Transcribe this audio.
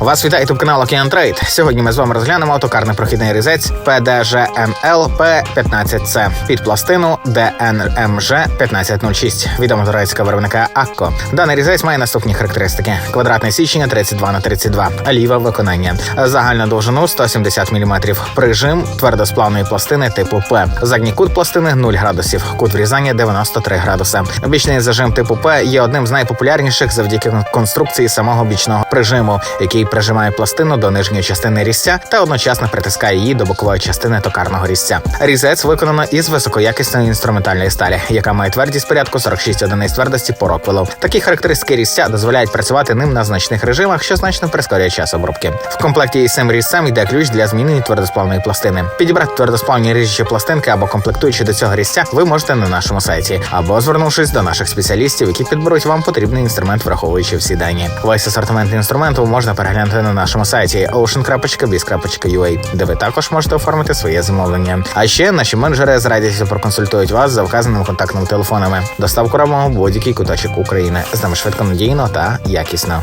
Вас вітає ютуб канал Океан Трейд. Сьогодні ми з вами розглянемо токарний прохідний різець PDGML P15C під пластину DNMG 1506 відомо турецького виробника Акко. Даний різець має наступні характеристики: квадратне січення 32 на 32 ліве виконання, загальну довжину 170 мм, прижим твердосплавної пластини типу П. Задній кут пластини 0 градусів, кут врізання 93 градуси. Бічний зажим типу П є одним з найпопулярніших завдяки конструкції самого бічного прижиму, який прижимає пластину до нижньої частини різця та одночасно притискає її до бокової частини токарного різця. Різець виконано із високоякісної інструментальної сталі, яка має твердість порядку 46 одиниць твердості по роквелу. Такі характеристики різця дозволяють працювати ним на значних режимах, що значно прискорює час обробки. В комплекті із цим різцем йде ключ для змінення твердосплавної пластини. Підібрати твердосплавні ріжучі пластинки або комплектуючі до цього різця ви можете на нашому сайті або звернувшись до наших спеціалістів, які підберуть вам потрібний інструмент, враховуючи всі дані. Весь асортимент інструменту можна переглянути на нашому сайті ocean.biz.ua, де ви також можете оформити своє замовлення. А ще наші менеджери з радістю проконсультують вас за вказаними контактними телефонами. Доставку робимо в будь-який куточок України. З нами швидко надійно та якісно.